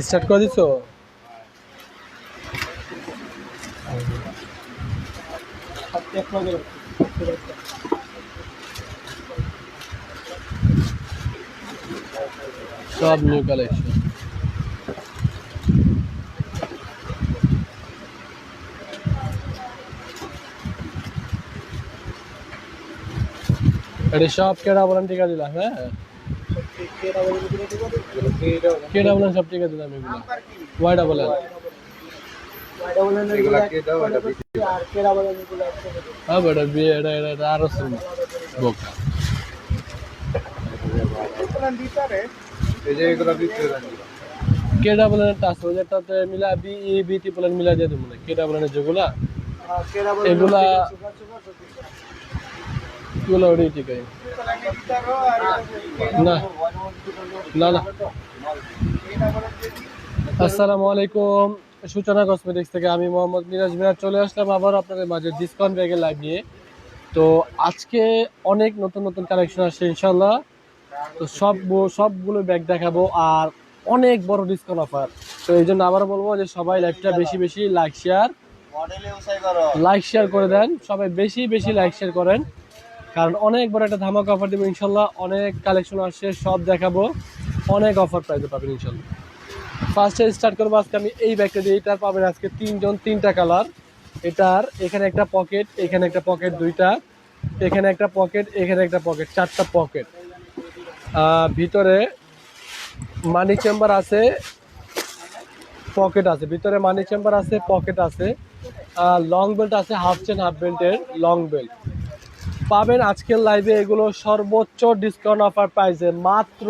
Start করে দিছো? সব নিউ কালেকশন এটা সব কেডা বলেন টিকা দিলাম হ্যাঁ? কেডা বলেন দিলে ঠিক আছে সব টিকা দিলাম এগুলো। ওয়াইডা বলেন। হ্যাঁ বেটা বিয়ে এটা এটা আরও শুন বোকা। কেডা বলেন একটা আছে ওইটাতে মিলা বি ই বি টি বলেন মিলা দিয়ে দেবো না কেডা বলেন যেগুলা আর কেডা বলেন এগুলা- সুগার এগুলো ঠিক আছে। না না না। আসসালামু আলাইকুম। সূচনা কসমেটিক্স থেকে আমি মোহাম্মদ মিরাজ মিরাজ চলে আসলাম আবার আপনাদের মাঝে ডিসকাউন্ট ব্যাগে লাইভ নিয়ে। তো আজকে অনেক নতুন নতুন কালেকশন আসছে ইনশাল্লাহ তো সব সবগুলো ব্যাগ দেখাবো আর অনেক বড় ডিসকাউন্ট অফার তো এই জন্য আবার বলব যে সবাই লাইভটা বেশি বেশি লাইক শেয়ার লাইক শেয়ার করে। দেন। সবাই বেশি বেশি লাইক শেয়ার করেন। কারণ অনেক বড় একটা ধামাকা অফার দেবো, ইনশাল্লাহ অনেক কালেকশন আসছে, সব দেখাবো। অনেক অফার প্রাইজে পাবেন ইনশাল্লাহ। ফার্স্টে স্টার্ট করব আজকে আমি এই ব্যাগটা দিয়ে, এটার পাবেন আজকে তিনজন, তিনটা কালার এটার, এখানে একটা পকেট এখানে একটা পকেট দুইটা, এখানে একটা পকেট এখানে একটা পকেট চারটা পকেট ভিতরে মানি চেম্বার আছে পকেট আছে। ভিতরে মানি চেম্বার আছে পকেট আছে। লং বেল্ট আছে হাফ চেন হাফ বেল্টের লং বেল্ট পাবেন আজকের লাইভে এগুলো সর্বোচ্চ ডিসকাউন্ট অফার প্রাইসে মাত্র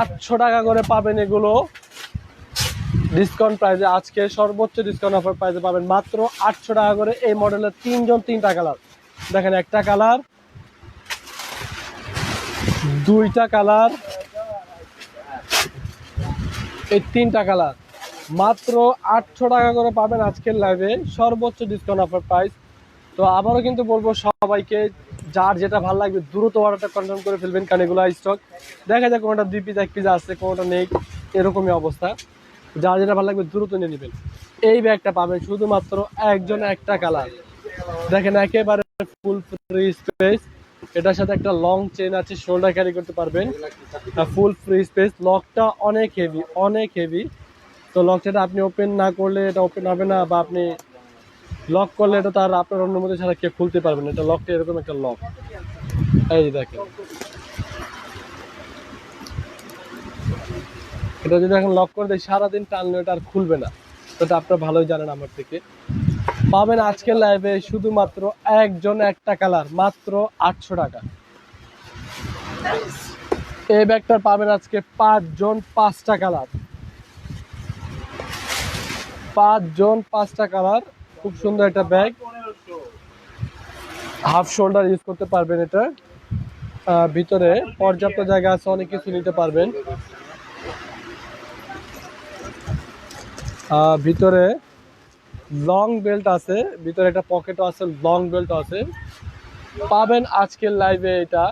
আটশো টাকা করে পাবেন এগুলো ডিসকাউন্ট প্রাইসে আজকে সর্বোচ্চ ডিসকাউন্ট অফার প্রাইসে পাবেন মাত্র আটশো টাকা করে এই মডেলের তিনজন তিনটা কালার দেখেন একটা কালার দুইটা কালার এই তিনটা কালার মাত্র আটশো টাকা করে পাবেন আজকের লাইভে সর্বোচ্চ ডিসকাউন্ট অফার প্রাইস তো আবারও কিন্তু বলব সবাইকে, যার যেটা ভালো লাগবে দ্রুত অর্ডারটা কনফার্ম করে ফেলবেন, কারণ এগুলো স্টক দেখা যায় কোনোটা দুই পিস এক পিস আছে কোনোটা নেই, এরকমই অবস্থা। যার যেটা ভালো লাগবে দ্রুত নিয়ে নেবেন। এই ব্যাগটা পাবেন শুধুমাত্র একজন একটা কালার দেখেন, একেবারে ফুল ফ্রি স্পেস এটার সাথে একটা লং চেন আছে শোল্ডার ক্যারি করতে পারবেন। ফুল ফ্রি স্পেস লকটা অনেক হেভি অনেক হেভি তো লকটা আপনি ওপেন না করলে এটা ওপেন হবে না, বা আপনি লক করলে এটা তার আপনার অনুমতি ছাড়া কেউ খুলতে পারবেন। এটা লকটা এরকম একটা লক এই যে দেখেন। এটা যদি এখন লক করে দেয়, সারাদিন টানলে এটা আর খুলবে না। এটা আপনারা ভালোই জানেন আমার থেকে। পাবেন আজকের লাইভে শুধুমাত্র একজন একটা কালার মাত্র আটশো টাকা। এই ব্যাগটার পাবেন আজকে পাঁচজন পাঁচটা কালার পাঁচজন পাঁচটা কালার খুব সুন্দর একটা ব্যাগ। হাফ শোল্ডার ইউজ করতে পারবেন এটা। ভিতরে পর্যাপ্ত জায়গা আছে, অনেক কিছু নিতে পারবেন। ভিতরে লং বেল্ট আছে, ভিতরে একটা পকেটও আছে লং বেল্ট আছে। পাবেন আজকের লাইভে এটা।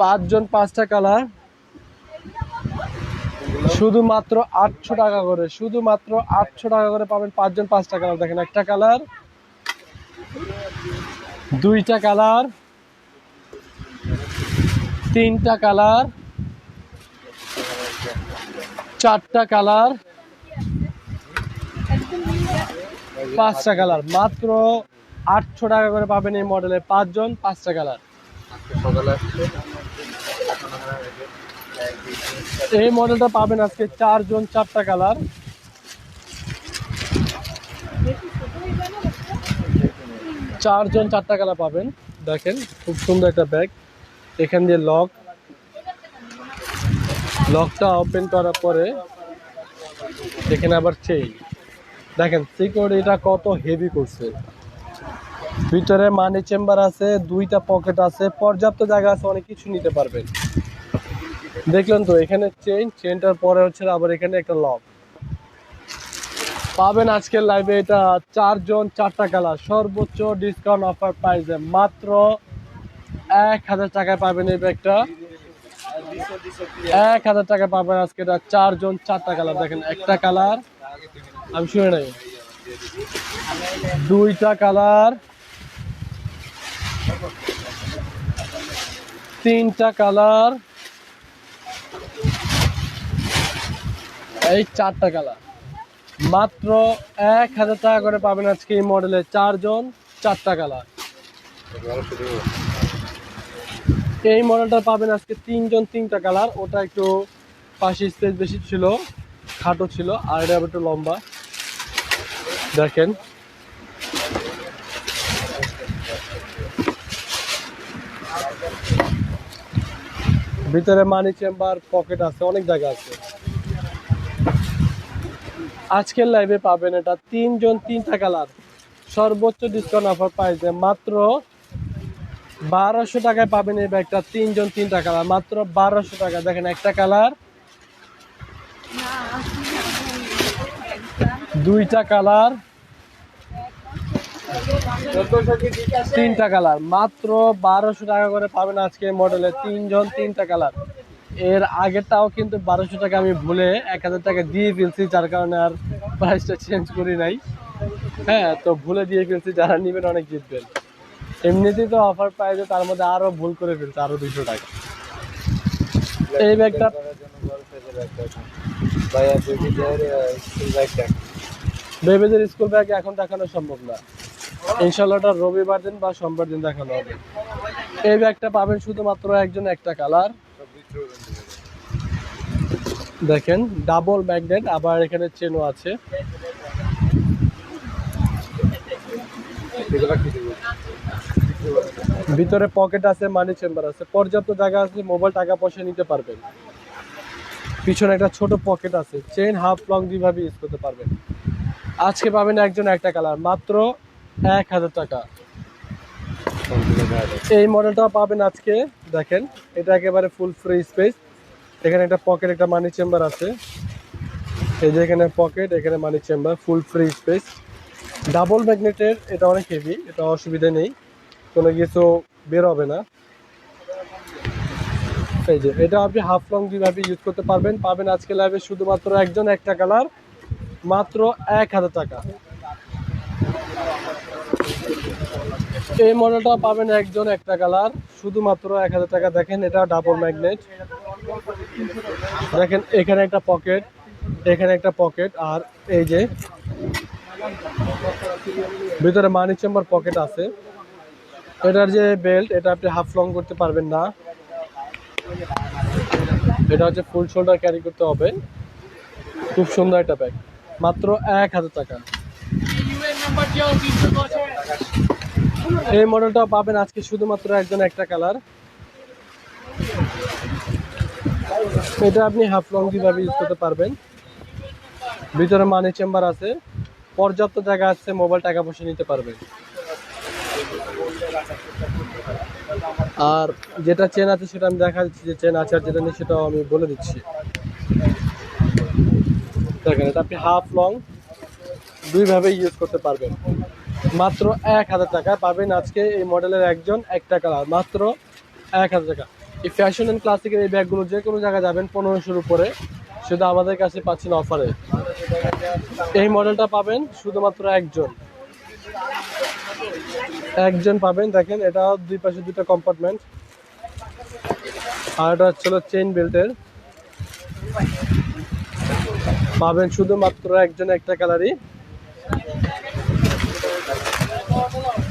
পাঁচজন পাঁচটা কালার শুধুমাত্র আটশো টাকা করে, শুধুমাত্র আটশো টাকা করে পাবেন পাঁচজন পাঁচটা কালার। দেখেন একটা কালার, দুইটা কালার, তিনটা কালার, চারটা কালার, পাঁচটা কালার। মাত্র আটশো টাকা করে পাবেন এই মডেলের পাঁচজন পাঁচটা কালার। এই মডেলটা পাবেন আজকে চারজন চারটা কালার। চারজন চারটা কালার পাবেন। দেখেন, খুব সুন্দর একটা ব্যাগ। এখান দিয়ে লক। লকটা ওপেন করার পরে এখানে আবার চেইন দেখেন সিকিউরিটিটা কত হেভি করছে। ভিতরে মানি চেম্বার আছে, দুইটা পকেট আছে, পর্যাপ্ত জায়গা আছে, অনেক কিছু নিতে পারবেন। দেখলেন তো, এখানে চেইন চেইনটার পরে হচ্ছে আবার এখানে একটা লক পাবেন আজকের লাইভে এটা চারজন চারটা কালার সর্বোচ্চ ডিসকাউন্ট অফার প্রাইসে মাত্র এক হাজার টাকায় পাবেন এই ব্যাগটা এক হাজার টাকা পাবেন আজকে এটা চারজন চারটা কালার দেখেন, একটা কালার আমি শুনে নাই। দুইটা কালার তিনটা কালার এই চারটা কালার মাত্র এক হাজার টাকা করে পাবেন আজকে এই মডেলের চারজন, চারটা কালার এই মডেলটা পাবেন আজকে তিনজন, তিনটা কালার। ওটা একটু পাশে স্পেস বেশি ছিল, খাটো ছিল, আর এটা একটু লম্বা। দেখেন। ভিতরে মানি চেম্বার পকেট আছে, অনেক জায়গা আছে। আজকের লাইভে পাবেন এটা তিনজন তিনটা কালার সর্বোচ্চ ডিসকাউন্ট অফার পাইছে মাত্র বারোশো টাকায় পাবেন এই ব্যাগটা তিনজন তিনটা কালার মাত্র বারোশো টাকা। দেখেন একটা কালার দুইটা কালার তিনটা কালার মাত্র বারোশো টাকা করে পাবেন আজকে মডেলে তিনজন তিনটা কালার এর আগেরটাও কিন্তু বারোশো টাকা আমি ভুলে এক হাজার টাকা দিয়ে ফেলছি, যার কারণে আর প্রাইসটা চেঞ্জ করি নাই। হ্যাঁ তো ভুলে দিয়ে ফেলছি, যারা নেবেন অনেক জিতবেন। এমনিতেই তো অফার পাইছে, তার মধ্যে আরও ভুল করে ফেলছে আরও দুশো টাকা। এই ব্যাগটা বেবিদের স্কুল ব্যাগ এখন দেখানো সম্ভব না। ইনশাল্লাহটা রবিবার দিন বা সোমবার দিন দেখানো হবে। এই ব্যাগটা পাবেন শুধুমাত্র একজন একটা কালার দেখেন ডাবল ম্যাগনেট আবার এখানে চেনও আছে। ভিতরে পকেট আছে মানি চেম্বার আছে। পর্যাপ্ত জায়গা আছে মোবাইল টাকা পয়সা নিতে পারবেন। পিছনে একটা ছোট পকেট আছে চেন হাফ লং দুইভাবে ইউজ করতে পারবেন। আজকে পাবেন একজন একটা কালার মাত্র এক হাজার টাকা। এই মডেলটা পাবেন আজকে, দেখেন, এটা একেবারে ফুল ফ্রি স্পেস এখানে একটা পকেট একটা মানি চেম্বার আছে। এই যে এখানে পকেট এখানে money chamber full free space double ম্যাগনেটের এটা অনেক হেভি এটা অসুবিধা নেই। কোনো কিছু বের হবে না। এই যে, এটা আপনি হাফ লং দুইভাবে ইউজ করতে পারবেন, পাবেন আজকে লাইভে শুধুমাত্র একজন একটা কালার মাত্র এক হাজার টাকা। এই মডেলটা পাবেন একজন একটা কালার শুধুমাত্র এক হাজার টাকা। দেখেন এটা ডাবল ম্যাগনেট দেখেন, এখানে একটা পকেট এখানে একটা পকেট আর এই যে ভিতরে মানি চেম্বার পকেট আছে। এটার যে বেল্ট এটা আপনি হাফ লং করতে পারবেন না। এটা হচ্ছে ফুল শোল্ডার ক্যারি করতে হবে। খুব সুন্দর একটা ব্যাগ মাত্র এক হাজার টাকা। এই মডেলটা পাবেন আজকে শুধুমাত্র একজন একটা কালার। এটা আপনি হাফ লং কীভাবে ইউজ করতে পারবেন। ভিতরে মানি চেম্বার আছে। পর্যাপ্ত জায়গা আছে মোবাইল টাকা পয়সা নিতে পারবেন আর যেটা চেন আছে সেটা আমি দেখা দিচ্ছি, যে চেন আছে আর যেটা নেই সেটাও আমি বলে দিচ্ছি। দেখেন, এটা আপনি হাফ লং দুইভাবে ইউজ করতে পারবেন। মাত্র এক হাজার টাকা পাবেন আজকে এই মডেলের একজন একটা কালার মাত্র এক হাজার টাকা। এই ফ্যাশন অ্যান্ড ক্লাসিকের এই ব্যাগগুলো যে কোনো জায়গায় যাবেন পনেরোশোর উপরে। শুধু আমাদের কাছে পাচ্ছেন অফারে এই মডেলটা পাবেন শুধুমাত্র একজন। একজন পাবেন, দেখেন, এটা দুই পাশে দুটো কম্পার্টমেন্ট আর এটা হচ্ছিল চেইন বেল্টের পাবেন শুধুমাত্র একজন একটা কালারই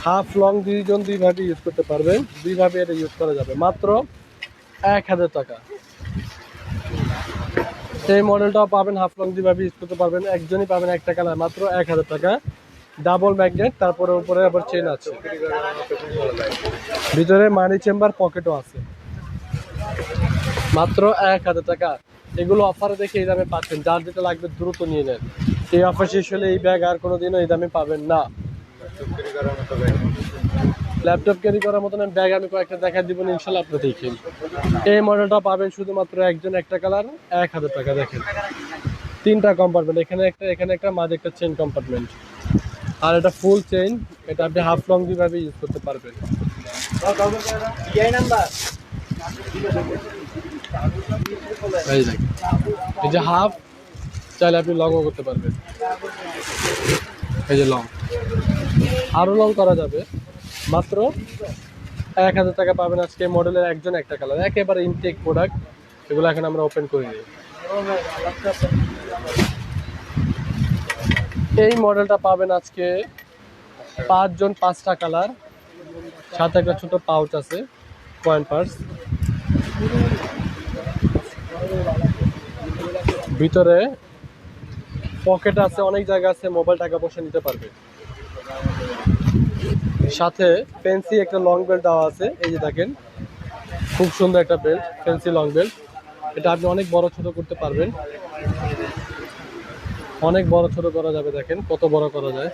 হাফ লং দুইজন দুই দুইভাবে ইউজ করতে পারবেন। দুইভাবে এটা ইউজ করা যাবে। মাত্র এক হাজার টাকা। সেই মডেলটাও পাবেন, হাফ লং দুইভাবে ইউজ করতে পারবেন। একজনই পাবেন একটা কালার, মাত্র এক হাজার টাকা। ডাবল ম্যাগনেট তারপরে উপরে আবার চেন আছে। ভিতরে মানি চেম্বার পকেটও আছে। মাত্র এক হাজার টাকা। এগুলো অফারে দেখে এই দামে পাচ্ছেন। যার যেটা লাগবে দ্রুত নিয়ে নেন। এই অফার শেষ হলে এই ব্যাগ আর কোনো দিনও এই দামে পাবেন না। ল্যাপটপ ক্যারি করার মতন ব্যাগ আমি কয়েকটা দেখা দিব, ইনশাল্লাহ আপনি দেখেন। এই মডেলটা পাবেন শুধুমাত্র একজন, একটা কালার এক হাজার টাকা, দেখেন। তিনটা কম্পার্টমেন্ট এখানে একটা এখানে একটা, মাঝে একটা চেন কম্পার্টমেন্ট আর এটা ফুল চেইন এটা আপনি হাফ লং দুইভাবে ইউজ করতে পারবেন। এই যে হাফ চাইলে আপনি লংও করতে পারবেন। এই যে লং আরও লং করা যাবে। মাত্র এক হাজার টাকা পাবেন আজকে মডেলের একজন একটা কালার একেবারে ইনটেক প্রোডাক্ট এগুলো এখন আমরা ওপেন করে দিই। এই মডেলটা পাবেন আজকে পাঁচজন পাঁচটা কালার সাথে একটা ছোট পাউচ আছে কয়েন পার্স ভিতরে পকেট আছে, অনেক জায়গা আছে মোবাইল টাকা পয়সা নিতে পারবে। সাথে ফেন্সি একটা লং বেল্ট দেওয়া আছে। এই যে দেখেন, খুব সুন্দর একটা বেল্ট ফেন্সি লং বেল্ট এটা আপনি অনেক বড়, ছোট করতে পারবেন। অনেক বড়, ছোট করা যাবে, দেখেন কত বড় করা যায়।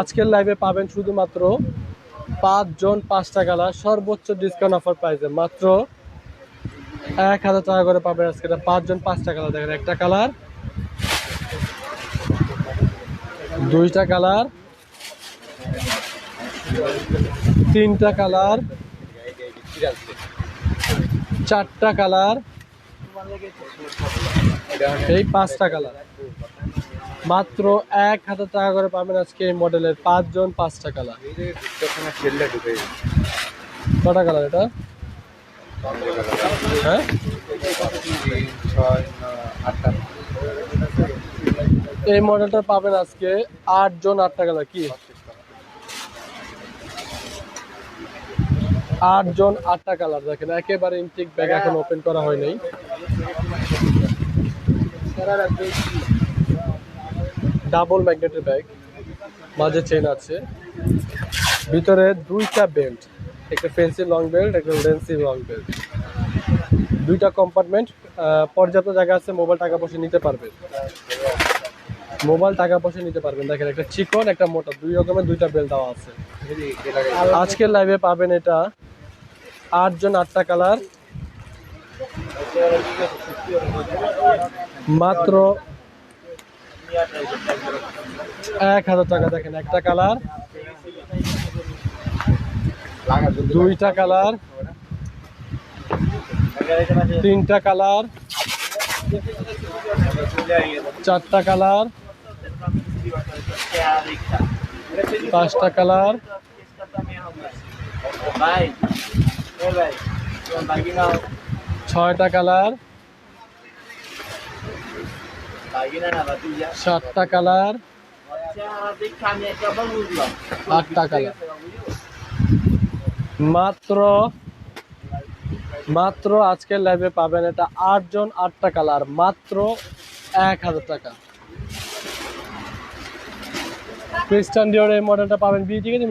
আজকের লাইভে পাবেন শুধুমাত্র পাঁচজন পাঁচটা কালার সর্বোচ্চ ডিসকাউন্ট অফার প্রাইসে মাত্র এক হাজার টাকা করে পাবেন আজকে পাঁচজন পাঁচটা কালার দেখেন একটা কালার, দুইটা কালার তিনটা কালার, চারটা কালার, এই পাঁচটা কালার। মাত্র এক হাজার টাকা করে পাবেন আজকে এই মডেলের পাঁচজন পাঁচটা কালার। কটা কালার এটা? হ্যাঁ? এই মডেলটা পাবেন আজকে আটজন আটটা কালার, কি? আটজন আটটা কালার দেখেন, একেবারে ইনটেক ব্যাগ এখন ওপেন করা হয় নাই। ডাবল ম্যাগনেটের ব্যাগ মাঝে চেন আছে। ভিতরে দুইটা বেল্ট একটা পেন্সিল লং বেল্ট একটা লেন্সি লং বেল্ট দুইটা কম্পার্টমেন্ট পর্যাপ্ত জায়গা আছে মোবাইল টাকা পয়সা নিতে পারবেন। মোবাইল টাকা পয়সা নিতে পারবেন। দেখেন, একটা চিকন, একটা মোটা, দুই রকমের দুইটা বেল্ট দেওয়া আছে। আজকের লাইভে পাবেন এটা আটজন আটটা কালার। মাত্র এক হাজার টাকা দেখেন, একটা কালার, দুইটা কালার, তিনটা কালার, চারটা কালার, পাঁচটা কালার ছয়টা কালার। সাতটা কালার। আটটা কালার। মাত্র মাত্র আজকের লাইভে পাবেন এটা আটজন আটটা কালার, মাত্র এক হাজার টাকা। ক্রিস্টান ডিওর এই মডেলটা পাবেন। বি ঠিক আছে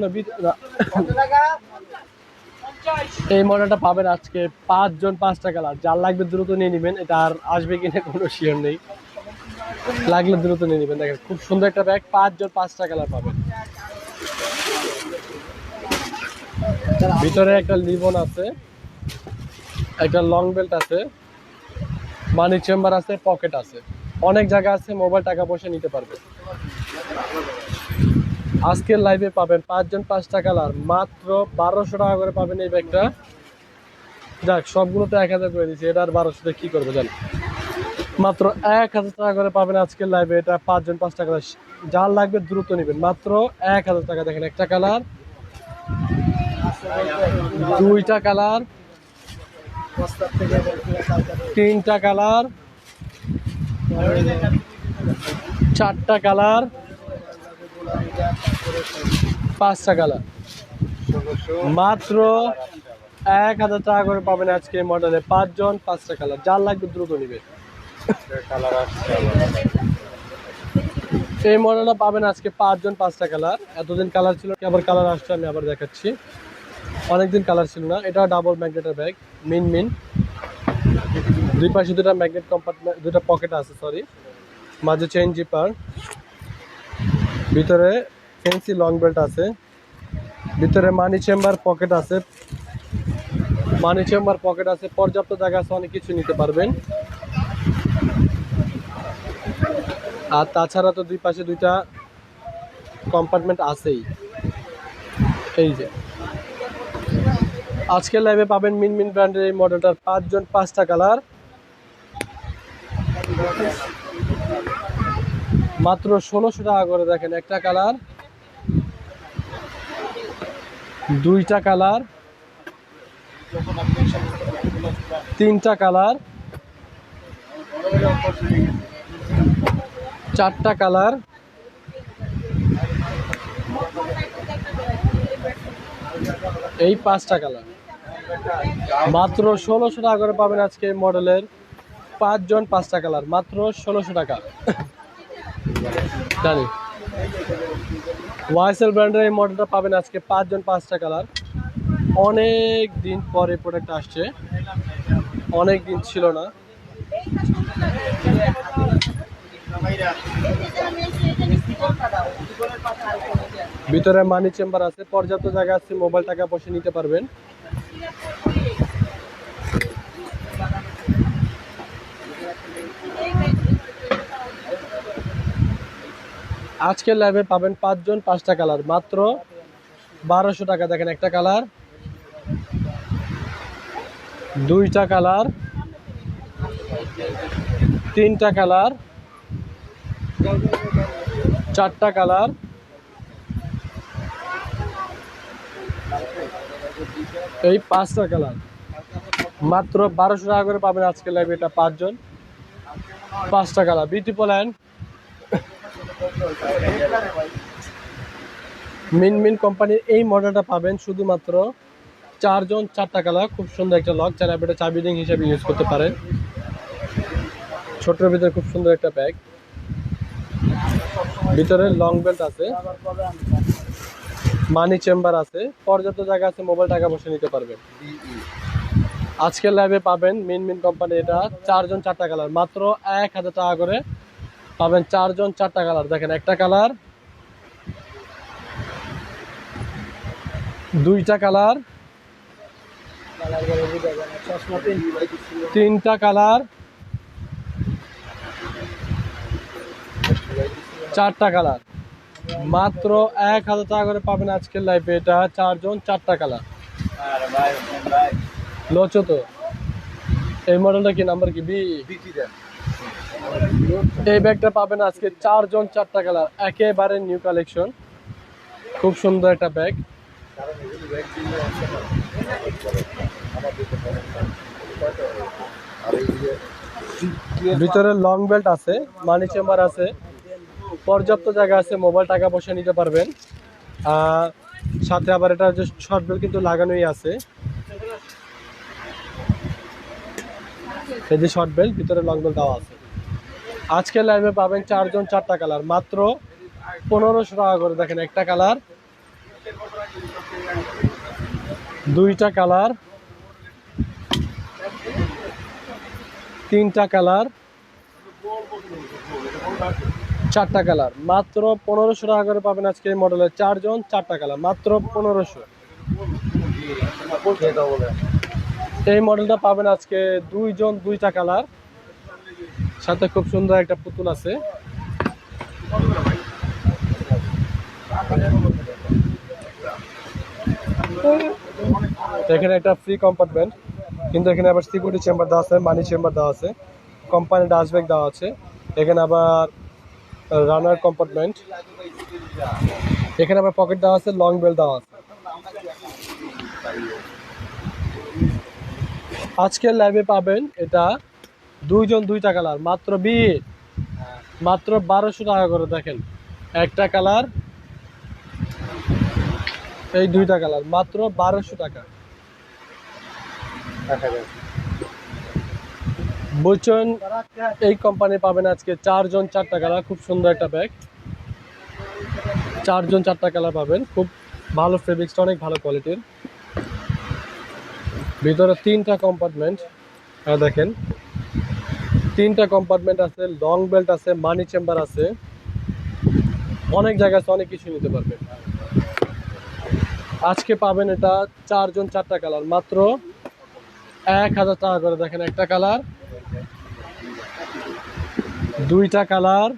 এই মডেলটা পাবেন আজকে পাঁচজন পাঁচটা কালার যার লাগবে দ্রুত নিয়ে নেবেন, এটা আর আসবে কিনা কোনো শিওর নেই। লাগলে দ্রুত নিয়ে নেবেন। দেখেন, খুব সুন্দর একটা ব্যাগ পাঁচজন পাঁচটা কালার পাবেন। ভিতরে একটা লিবন আছে, একটা লং বেল্ট আছে মানি চেম্বার আছে পকেট আছে। অনেক জায়গা আছে মোবাইল টাকা পয়সা নিতে পারবে। আজকের লাইভে পাবেন পাঁচজন পাঁচটা কালার মাত্র বারোশো টাকা করে পাবেন এই ব্যাগটা যাক, সবগুলো তো এক হাজার করে দিচ্ছি এটা আর বারোশোতে কি করব, জান? মাত্র এক হাজার টাকা করে পাবেন আজকের লাইভে এটা পাঁচজন পাঁচটা কালার যার লাগবে দ্রুত নেবেন। মাত্র এক হাজার টাকা, দেখেন, একটা কালার দুইটা কালার তিনটা কালার চারটা কালার পাঁচটা কালার। মাত্র এক হাজার টাকা করে পাবেন আজকে মডেলে পাঁচজন, পাঁচটা কালার। যার লাগবে দ্রুত নিবে। এই মডেলটা পাবেন আজকে পাঁচজন, পাঁচটা কালার। এতদিন কালার ছিল আবার কালার আসছে আমি আবার দেখাচ্ছি। অনেকদিন কালার ছিল না। এটা ডাবল ম্যাগনেটের ব্যাগ মিন মিন। দুই পাশে দুটা ম্যাগনেট কম্পার্টমেন্ট দুটা পকেট আছে সরি মাঝে চেইন জিপার ভিতরে ফেন্সি লং বেল্ট আছে। ভিতরে মানি চেম্বার পকেট আছে। মানি চেম্বার পকেট আছে, পর্যাপ্ত জায়গা আছে, অনেক কিছু নিতে পারবেন। আর তাছাড়া তো দুই পাশে দুইটা কম্পার্টমেন্ট আছেই। এই যে। আজকের লাইভে পাবেন মিন মিন ব্র্যান্ডের এই মডেলটার পাঁচজন পাঁচটা কালার মাত্র ষোলোশো টাকা করে দেখেন, একটা কালার, দুইটা কালার, তিনটা কালার, চারটা কালার, এই পাঁচটা কালার। মাত্র ষোলোশো টাকা করে পাবেন আজকে মডেলের পাঁচজন পাঁচটা কালার, মাত্র ষোলোশো টাকা। জানি ওয়াইসেল ব্র্যান্ডের এই মডেলটা পাবেন আজকে পাঁচজন পাঁচটা কালার অনেক দিন পরে প্রোডাক্ট আসছে। অনেক দিন ছিল না। ভিতরে মানি চেম্বার আছে, পর্যাপ্ত জায়গা আছে মোবাইল টাকা পয়সা নিতে পারবেন। আজকের লাইভে পাবেন পাঁচজন পাঁচটা কালার মাত্র বারোশো টাকা। দেখেন একটা কালার দুইটা কালার তিনটা কালার চারটা কালার এই পাঁচটা কালার মাত্র বারোশো টাকা করে পাবেন আজকের লাইভে এটা পাঁচজন। পাঁচটা colour beauty plan mean mean কোম্পানির এই মডেলটা পাবেন শুধুমাত্র চারজন চারটা কালার, খুব সুন্দর একটা লক, যারা এটা চাবি রিং হিসেবে ইউজ করতে পারেন। ছোট্টের ভিতরে খুব সুন্দর একটা ব্যাগ ভিতরে লং বেল্ট আছে। মানি চেম্বার আছে। পর্যাপ্ত জায়গা আছে মোবাইল টাকা বসে নিতে পারবেন। আজকের লাইভে পাবেন মিন মিন কোম্পানি এটা চারজন চারটা কালার, মাত্র এক হাজার টাকা করে পাবেন চারজন চারটা কালার। দেখেন একটা কালার দুইটা কালার তিনটা কালার চারটা কালার। মাত্র এক হাজার টাকা করে পাবেন আজকের লাইফে এটা চারজন চারটা কালার। লোচো তো। এই মডেলটা কি নাম্বার কি? বি এই ব্যাগটা পাবেন আজকে চারজন চারটা কালার, একেবারে নিউ কালেকশন খুব সুন্দর একটা ব্যাগ। ভিতরে লং বেল্ট আছে মানি চেম্বার আছে। পর্যাপ্ত জায়গা আছে মোবাইল টাকা পয়সা নিতে পারবেন। সাথে আবার এটা যে শর্ট বেল্ট কিন্তু লাগানোই আছে। এই যে শর্ট বেল্ট ভিতরে লং বেল্ট দেওয়া আছে। আজকের লাইভে পাবেন চারজন চারটা কালার মাত্র পনেরোশো টাকা করে দেখেন একটা কালার দুইটা কালার তিনটা কালার চারটা কালার মাত্র পনেরোশো টাকা করে পাবেন আজকে এই মডেলের চারজন চারটা কালার মাত্র পনেরোশো। এই মডেলটা পাবেন আজকে দুইজন, দুইটা কালার সাথে খুব সুন্দর একটা পুতুল আছে। এখানে একটা ফ্রি কম্পার্টমেন্ট কিন্তু এখানে আবার সিকিউরিটি চেম্বার দেওয়া আছে মানি চেম্বার দেওয়া আছে। কোম্পানি ডাস্টব্যাগ দেওয়া আছে। এখানে আবার রানার কম্পার্টমেন্ট এখানে আবার পকেট দেওয়া আছে লং বেল দেওয়া আছে। আজকের লাইভে পাবেন এটা দুইজন দুইটা কালার মাত্র বিয়ে মাত্র বারোশো টাকা করে দেখেন একটা কালার এই দুইটা কালার মাত্র বারোশো টাকা। বুঝছেন এই কোম্পানি পাবেন আজকে চারজন চারটা কালার খুব সুন্দর একটা ব্যাগ চারজন চারটা কালার পাবেন খুব ভালো ফেব্রিক্সটা অনেক ভালো কোয়ালিটির ভিতরে তিনটা কম্পার্টমেন্ট দেখেন তিনটা কম্পার্টমেন্ট আছে লং বেল্ট আছে মানি চেম্বার আছে। অনেক জায়গা আছে, অনেক কিছু নিতে পারবেন। আজকে পাবেন এটা চারজন চারটা কালার মাত্র এক হাজার টাকা করে দেখেন একটা কালার দুইটা কালার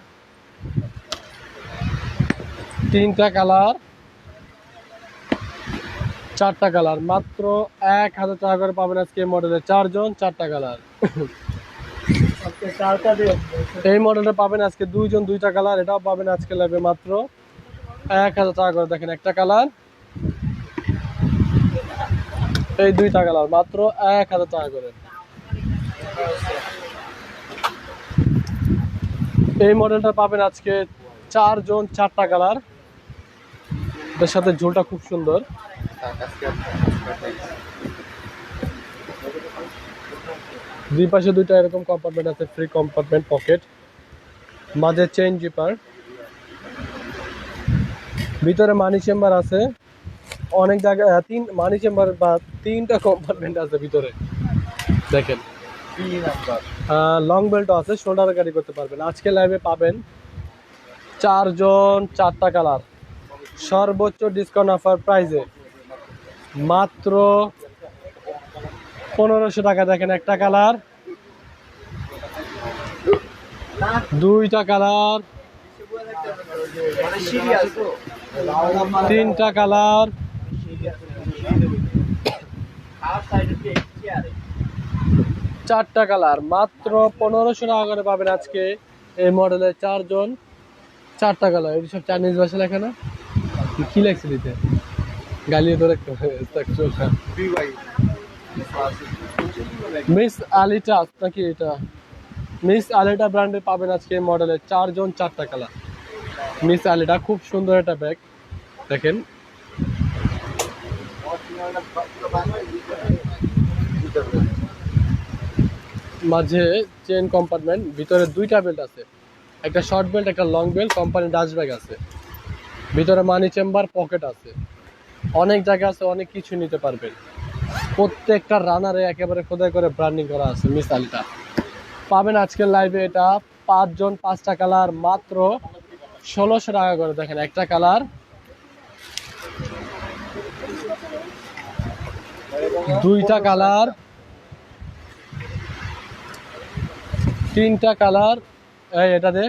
তিনটা কালার চারটা কালার মাত্র এক হাজার টাকা করে পাবেন আজকে মডেলের চারজন চারটা কালার এই মডেলটা পাবেন আজকে দুইজন, দুইটা কালার এটাও পাবেন আজকে লাগবে মাত্র। এক হাজার টাকা করে দেখেন একটা কালার এই দুইটা কালার মাত্র এক হাজার টাকা করে। এই মডেলটা পাবেন আজকে চারজন, চারটা কালারের সাথে ঝোলটা খুব সুন্দর। দুই পাশে দুইটা এরকম কম্পার্টমেন্ট আছে ফ্রি কম্পার্টমেন্ট পকেট মাঝে চেইন জিপার ভিতরে মানি চেম্বার আছে, অনেক জায়গায় তিন মানি চেম্বার বা তিনটা কম্পার্টমেন্ট আছে ভিতরে। দেখেন। লং বেল্টও আছে শোল্ডারে গাড়ি করতে পারবেন। আজকে লাইভে পাবেন চারজন, চারটা কালার সর্বোচ্চ ডিসকাউন্ট অফার প্রাইজে মাত্র পনেরোশো টাকা দেখেন, একটা কালার। দুইটা কালার। তিনটা কালার। চারটা কালার, মাত্র পনেরোশো টাকা করে পাবেন আজকে এই মডেলের চারজন। চারটা কালার, এটি সব চাইনিজ ভাষা লেখা না? কি লেখছে দিতে গালিয়ে ধরে মিস আলিটা, নাকি এটা? মিস আলিটা ব্র্যান্ডের পাবেন আজকে মডেলের চারজন চারটা কালার মিস আলিটা খুব সুন্দর একটা ব্যাগ দেখেন। মাঝে চেন কম্পার্টমেন্ট ভিতরে দুইটা বেল্ট আছে। একটা শর্ট বেল্ট একটা long belt company dust bag আছে। ভিতরে মানি চেম্বার পকেট আছে। অনেক জায়গা আছে, অনেক কিছু নিতে পারবেন। প্রত্যেকটা রানারে একেবারে খোদাই করে ব্র্যান্ডিং করা আছে, মিস আলিটা। পাবেন আজকের লাইভে এটা পাঁচজন, পাঁচটা কালার মাত্র ষোলোশো টাকা করে। দেখেন, একটা কালার দুইটা কালার তিনটা কালার এটা দে।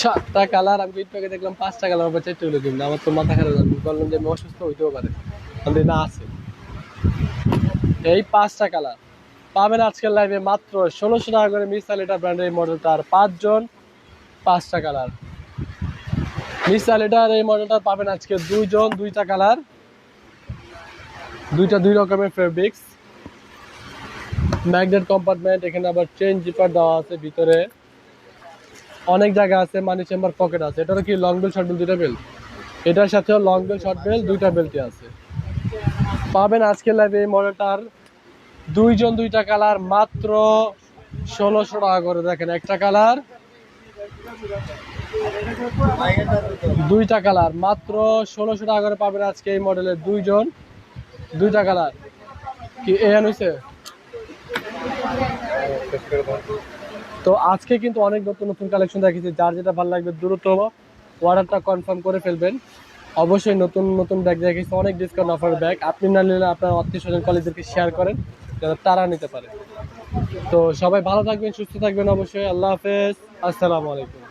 চারটা কালার আমি একটু দেখলাম পাঁচটা কালার আবার চারটে হলো আমার তো মাথা খারাপ আমি বললাম যে আমি অসুস্থ, হইতেও পারে। আমি না, আছে। এই পাঁচটা কালার পাবেন আজকের লাইভে মাত্র ষোলোশো টাকা করে মিসাল এটা ব্র্যান্ডের এই মডেলটা আর পাঁচজন পাঁচটা কালার মিসাল এটার এই মডেলটা পাবেন আজকে দুইজন, দুইটা কালার দুইটা দুই রকমের ফেব্রিক্স ম্যাগনেট কম্পার্টমেন্ট এখানে আবার চেন জিপার দেওয়া আছে ভিতরে। অনেক জায়গা আছে মানি চেম্বার পকেট আছে। এটারও কি লং বেল শর্ট বেল দুইটা বেল এটার সাথেও লং বেল শর্ট বেল দুইটা বেলটি আছে। পাবেন আজকের লাইভে এই মডেলটার দুইজন দুইটা কালার মাত্র ষোলোশো টাকা করে। দেখেন, একটা কালার দুইটা কালার মাত্র ষোলোশো টাকা করে পাবেন আজকে এই মডেলের দুইজন দুইটা কালার কি এন হয়েছে তো আজকে কিন্তু অনেক নতুন নতুন কালেকশন দেখেছি যার যেটা ভালো লাগবে দ্রুত অর্ডারটা কনফার্ম করে ফেলবেন। অবশ্যই নতুন নতুন ব্যাগ দেখেছি অনেক ডিসকাউন্ট অফার ব্যাগ আপনি না নিলে আপনার আত্মীয় স্বজন কলেজদেরকে শেয়ার করেন, যাতে তারা নিতে পারে। তো সবাই ভালো থাকবেন, সুস্থ থাকবেন অবশ্যই। আল্লাহ হাফেজ। আসসালামু আলাইকুম।